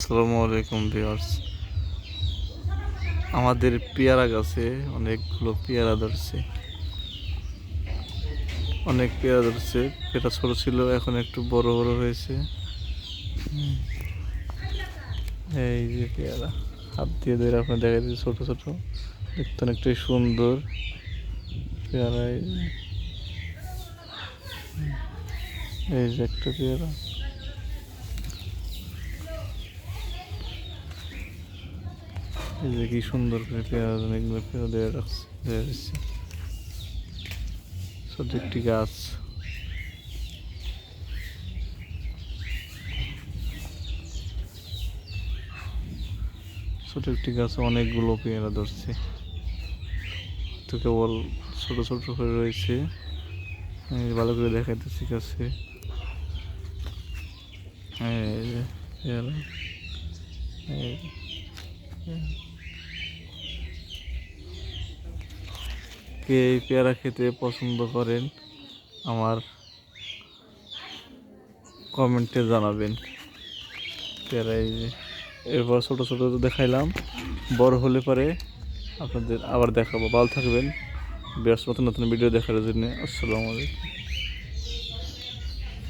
আসসালামু আলাইকুম আমাদের পেয়ারা গাছে অনেকগুলো পেয়ারা ধরছে। অনেক পেয়ারা ধরছে। পেয়ারা ছোট ছিল, এখন একটু বড় বড় হয়েছে। এই যে পেয়ারা, হাত দিয়ে ধরে আপনি দেখা দিচ্ছে ছোট ছোট। দেখতে অনেকটাই সুন্দর পেয়ারা। এই যে একটা পেয়ারা। এই যে কি সুন্দর করে পেঁয়াজ অনেকগুলো পেঁয়াজ দেওয়া রাখছে দেওয়া দিচ্ছে। ছোট একটি গাছ। ছোট একটি গাছে অনেকগুলো পেয়ারা ধরছে। তো কেবল ছোট ছোট করে রয়েছে। ভালো করে দেখাইতেছি গাছে। এই যে পেয়ারা এই এই পেয়ারা খেতে পছন্দ করেন, আমার কমেন্টে জানাবেন। পেয়ারা এই যে, এরপর ছোটো ছোটো দেখাইলাম, বড় হলে পরে আপনাদের আবার দেখাবো। ভালো থাকবেন নতুন নতুন ভিডিও দেখার জন্য, আসসালামু আলাইকুম।